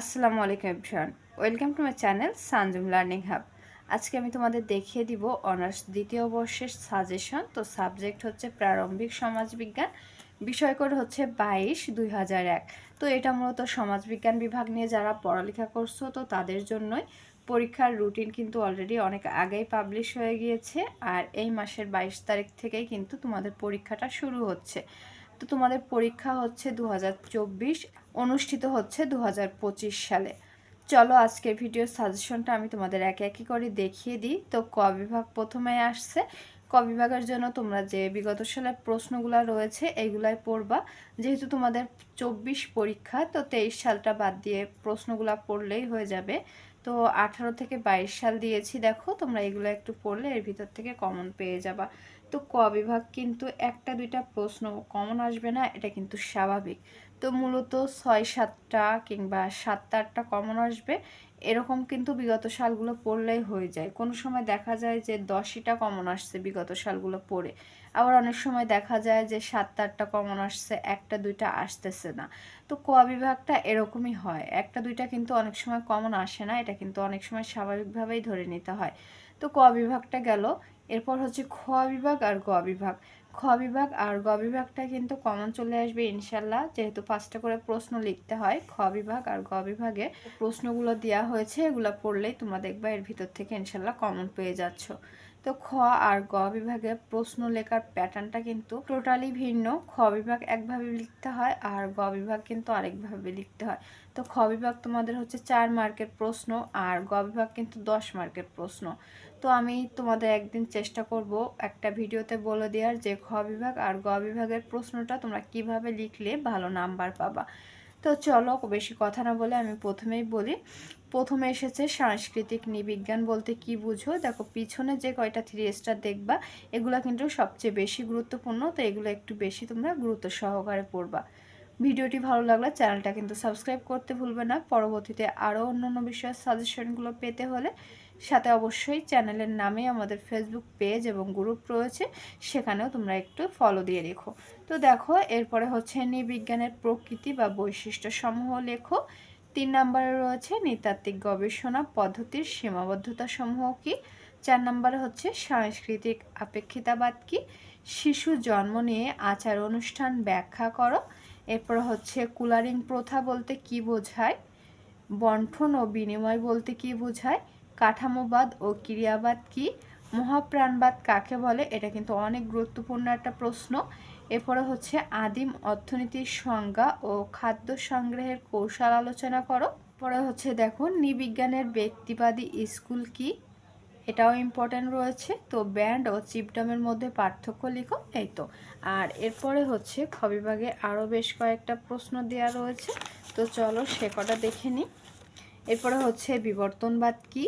আসসালামু আলাইকুম everyone. Welcome to my channel Sanjum learning hub. আজকে আমি তোমাদের দেখিয়ে দিব অনার্স দ্বিতীয় বর্ষের সাজেশন। তো সাবজেক্ট হচ্ছে প্রারম্ভিক সমাজবিজ্ঞান বিষয় করে হচ্ছে বাইশ দুই হাজার এক। তো এটা মূলত সমাজবিজ্ঞান বিভাগ নিয়ে যারা পড়ালেখা করছ, তো তাদের জন্যই পরীক্ষার রুটিন কিন্তু অলরেডি অনেক আগেই পাবলিশ হয়ে গিয়েছে আর এই মাসের বাইশ তারিখ থেকেই কিন্তু তোমাদের পরীক্ষাটা শুরু হচ্ছে। তো তোমাদের পরীক্ষা হচ্ছে দু হাজার চব্বিশ। অনুষ্ঠিত হচ্ছে দু হাজার পঁচিশ সালে। চলো আজকের ভিডিও সাজেশনটা আমি তোমাদের একে একে করে দেখিয়ে দিই। তো ক বিভাগ প্রথমে আসছে। ক বিভাগের জন্য তোমরা যে বিগত সালের প্রশ্নগুলো রয়েছে এইগুলাই পড়বা। যেহেতু তোমাদের চব্বিশ পরীক্ষা, তো তেইশ সালটা বাদ দিয়ে প্রশ্নগুলো পড়লেই হয়ে যাবে। তো আঠারো থেকে বাইশ সাল দিয়েছি, দেখো, তোমরা এগুলো একটু পড়লে এর ভিতর থেকে কমন পেয়ে যাবা। তো ক বিভাগ কিন্তু একটা দুইটা প্রশ্ন কমন আসবে না, এটা কিন্তু স্বাভাবিক। তো মূলত ছয়, সাতটা কিংবা সাতটা, আটটা কমন আসবে। এরকম কিন্তু বিগত সালগুলো পড়লেই হয়ে যায়। কোনো সময় দেখা যায় যে দশটা কমন আসছে বিগত সালগুলো পড়ে। আবার অনেক সময় দেখা যায় যে সাতটা, আটটা কমন আসছে, একটা, দুইটা আসতেছে না। তো ক বিভাগটা এরকমই হয়। একটা, দুইটা কিন্তু অনেক সময় কমন আসে না। এটা কিন্তু অনেক সময় স্বাভাবিকভাবেই ধরে নিতে হয়। তো ক বিভাগটা গেল। এরপর হচ্ছে খ বিভাগ আর গ বিভাগ। খ বিভাগ আর গ বিভাগটা কিন্তু কমন চলে আসবে ইনশাল্লাহ। যেহেতু পাঁচটা করে প্রশ্ন লিখতে হয়, খ বিভাগ আর গ বিভাগে প্রশ্নগুলো দেওয়া হয়েছে, এগুলো পড়লেই তোমরা দেখবা এর ভিতর থেকে ইনশাল্লাহ কমন পেয়ে যাচ্ছ। তো খ আর গ বিভাগে প্রশ্ন লেখার প্যাটার্নটা কিন্তু টোটালি ভিন্ন। খ বিভাগ একভাবে লিখতে হয় আর গ বিভাগ কিন্তু আরেকভাবে লিখতে হয়। তো খ বিভাগ তোমাদের হচ্ছে চার মার্কের প্রশ্ন আর গ বিভাগ কিন্তু দশ মার্কের প্রশ্ন। তো আমি তোমাদের একদিন চেষ্টা করব একটা ভিডিওতে বলে দেওয়ার যে খ বিভাগ আর গ বিভাগের প্রশ্নটা তোমরা কীভাবে লিখলে ভালো নাম্বার পাবা। তো চলো বেশি কথা না বলে আমি প্রথমেই বলি। প্রথমে এসেছে সাংস্কৃতিক নিবিজ্ঞান বলতে কি বুঝো? দেখো পিছনে যে কয়টা থ্রি স্টার দেখবা, এগুলো কিন্তু সবচেয়ে বেশি গুরুত্বপূর্ণ, তো এগুলো একটু বেশি তোমরা গুরুত্ব সহকারে পড়বা। ভিডিওটি ভালো লাগলে চ্যানেলটা কিন্তু সাবস্ক্রাইব করতে ভুলবে না। পরবর্তীতে আরও অন্যান্য বিষয়ের সাজেশনগুলো পেতে হলে সাথে অবশ্যই চ্যানেলের নামে আমাদের ফেসবুক পেজ এবং গ্রুপ রয়েছে, সেখানেও তোমরা একটু ফলো দিয়ে রেখো। তো দেখো, এরপরে হচ্ছে নৃবিজ্ঞানের প্রকৃতি বা বৈশিষ্ট্য সমূহ লেখো। তিন নম্বরে রয়েছে নৃতাত্ত্বিক গবেষণা পদ্ধতির সীমাবদ্ধতা সমূহ কি? চার নম্বরে হচ্ছে সাংস্কৃতিক আপেক্ষিতাবাদ কি? শিশু জন্ম নিয়ে আচার অনুষ্ঠান ব্যাখ্যা করো। এরপর হচ্ছে কুলারিং প্রথা বলতে কি বোঝায়? বন্ঠন ও বিনিময় বলতে কি বোঝায়? কাঠামোবাদ ও ক্রিয়াবাদ কি? মহাপ্রাণবাদ কাকে বলে? এটা কিন্তু অনেক গুরুত্বপূর্ণ একটা প্রশ্ন। এরপরে হচ্ছে আদিম অর্থনীতির সংজ্ঞা ও খাদ্য সংগ্রহের কৌশল আলোচনা করো। পরে হচ্ছে দেখো, নিবিজ্ঞানের ব্যক্তিবাদী স্কুল কি? এটাও ইম্পর্ট্যান্ট রয়েছে। তো ব্যান্ড ও চিপডামের মধ্যে পার্থক্য লিখো। এই তো। আর এরপরে হচ্ছে খবিভাগে আরও বেশ কয়েকটা প্রশ্ন দেওয়া রয়েছে। তো চলো সে কটা দেখে নিই। এরপরে হচ্ছে বিবর্তনবাদ কি?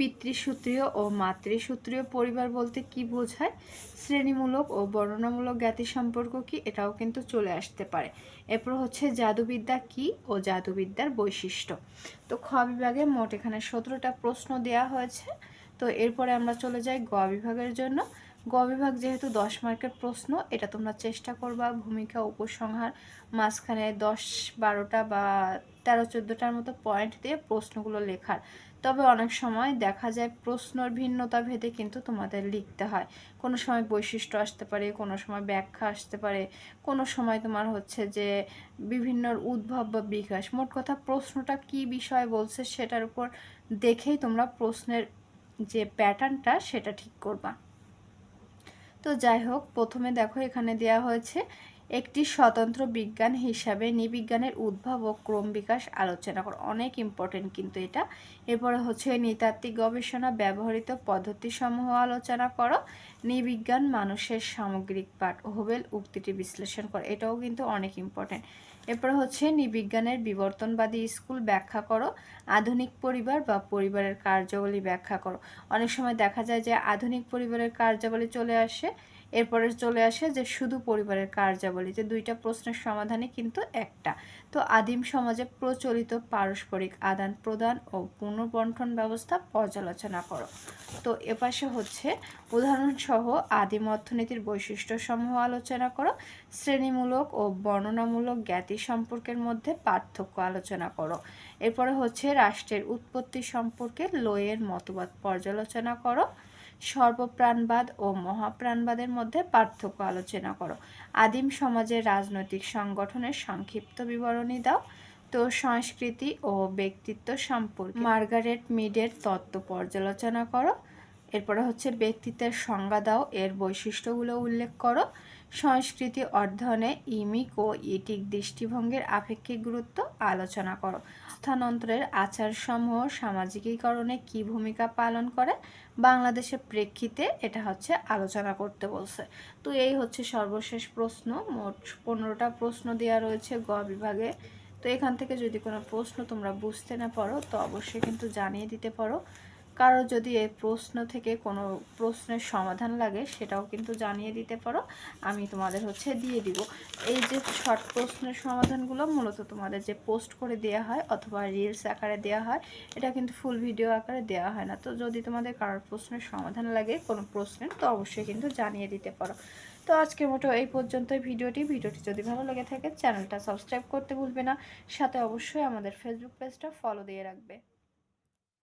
পিতৃসূত্রীয় ও মাতৃসূত্রীয় পরিবার বলতে কি বোঝায়? শ্রেণীমূলক ও বর্ণনামূলক জ্ঞাতি সম্পর্ক কি? এটাও কিন্তু চলে আসতে পারে। এরপর হচ্ছে জাদুবিদ্যা কি ও জাদুবিদ্যার বৈশিষ্ট্য? তো খ বিভাগে মোট এখানে সতেরোটা প্রশ্ন দেওয়া হয়েছে। তো এরপরে আমরা চলে যাই গ বিভাগের জন্য। গ বিভাগ যেহেতু দশ মার্কের প্রশ্ন, এটা তোমরা চেষ্টা করবা ভূমিকা, উপসংহার, মাঝখানে দশ বারোটা বা তেরো চোদ্দোটার মতো পয়েন্ট দিয়ে প্রশ্নগুলো লেখার। তবে অনেক সময় দেখা যায় প্রশ্নর ভিন্নতা ভেদে কিন্তু তোমাদের লিখতে হয়। কোনো সময় বৈশিষ্ট্য আসতে পারে, কোনো সময় ব্যাখ্যা আসতে পারে, কোনো সময় তোমার হচ্ছে যে বিভিন্ন উদ্ভব বা বিকাশ। মোট কথা প্রশ্নটা কি বিষয় বলছে সেটার উপর দেখেই তোমরা প্রশ্নের যে প্যাটার্নটা সেটা ঠিক করবা। তো যাই হোক, প্রথমে দেখো এখানে দেয়া হয়েছে একটি স্বতন্ত্র বিজ্ঞান হিসাবে নিবিজ্ঞানের উদ্ভব ও ক্রম বিকাশ আলোচনা করো অনেক ইম্পর্টেন্ট কিন্তু এটা। এরপরে হচ্ছে নৃতাত্ত্বিক গবেষণা, ব্যবহৃত পদ্ধতিসমূহ আলোচনা করো, নিবিজ্ঞান মানুষের সামগ্রিক পাঠ হোবেল উক্তিটি বিশ্লেষণ করো, এটাও কিন্তু অনেক ইম্পর্টেন্ট এরপর হচ্ছে নিবিজ্ঞানের বিবর্তনবাদী স্কুল ব্যাখ্যা করো, আধুনিক পরিবার বা পরিবারের কার্যাবলী ব্যাখ্যা করো। অনেক সময় দেখা যায় যে আধুনিক পরিবারের কার্যাবলী চলে আসে এরপরে চলে আসে যে শুধু পরিবারের কার্যাবলী, যে দুইটা প্রশ্নের সমাধানই কিন্তু একটা। তো আদিম সমাজে প্রচলিত পারস্পরিক আদান প্রদান ও পুনর্বন্টন ব্যবস্থা পর্যালোচনা করো। তো এপাশে হচ্ছে উদাহরণসহ আদিম অর্থনীতির বৈশিষ্ট্যসমূহ আলোচনা করো, শ্রেণীমূলক ও বর্ণনামূলক জ্ঞাতি সম্পর্কের মধ্যে পার্থক্য আলোচনা করো। এরপরে হচ্ছে রাষ্ট্রের উৎপত্তি সম্পর্কে লোয়ের মতবাদ পর্যালোচনা করো। সর্বপ্রাণবাদ ও মহাপ্রাণবাদের মধ্যে পার্থক্য আলোচনা করো। আদিম সমাজের রাজনৈতিক সংগঠনের সংক্ষিপ্ত বিবরণী দাও। তো সংস্কৃতি ও ব্যক্তিত্ব সম্পর্কে মার্গারেট মিডের তত্ত্ব পর্যালোচনা করো। এরপরে হচ্ছে ব্যক্তিত্বের সংজ্ঞা দাও, এর বৈশিষ্ট্যগুলো উল্লেখ করো। সংস্কৃতি অধ্যয়নে ইমিক ও ইটিক দৃষ্টিভঙ্গির আপেক্ষিক গুরুত্ব আলোচনা করো। স্থানান্তরের আচারসমূহ সামাজিকীকরণে কি ভূমিকা পালন করে, বাংলাদেশের প্রেক্ষিতে এটা হচ্ছে আলোচনা করতে বলছে। তো এই হচ্ছে সর্বশেষ প্রশ্ন, মোট পনেরোটা প্রশ্ন দেওয়া রয়েছে গ বিভাগে। তো এখান থেকে যদি কোনো প্রশ্ন তোমরা বুঝতে না পারো, তো অবশ্যই কিন্তু জানিয়ে দিতে পারো। কারও যদি এই প্রশ্ন থেকে কোনো প্রশ্নের সমাধান লাগে, সেটাও কিন্তু জানিয়ে দিতে পারো। আমি তোমাদের হচ্ছে দিয়ে দিব। এই যে শর্ট প্রশ্নের সমাধানগুলো মূলত তোমাদের যে পোস্ট করে দেওয়া হয় অথবা রিলস আকারে দেওয়া হয়, এটা কিন্তু ফুল ভিডিও আকারে দেওয়া হয় না। তো যদি তোমাদের কারোর প্রশ্নের সমাধান লাগে, কোনো প্রশ্নের, তো অবশ্যই কিন্তু জানিয়ে দিতে পারো। তো আজকের মতো এই পর্যন্তই ভিডিওটি। ভিডিওটি যদি ভালো লেগে থাকে, চ্যানেলটা সাবস্ক্রাইব করতে ভুলবে না। সাথে অবশ্যই আমাদের ফেসবুক পেজটা ফলো দিয়ে রাখবে।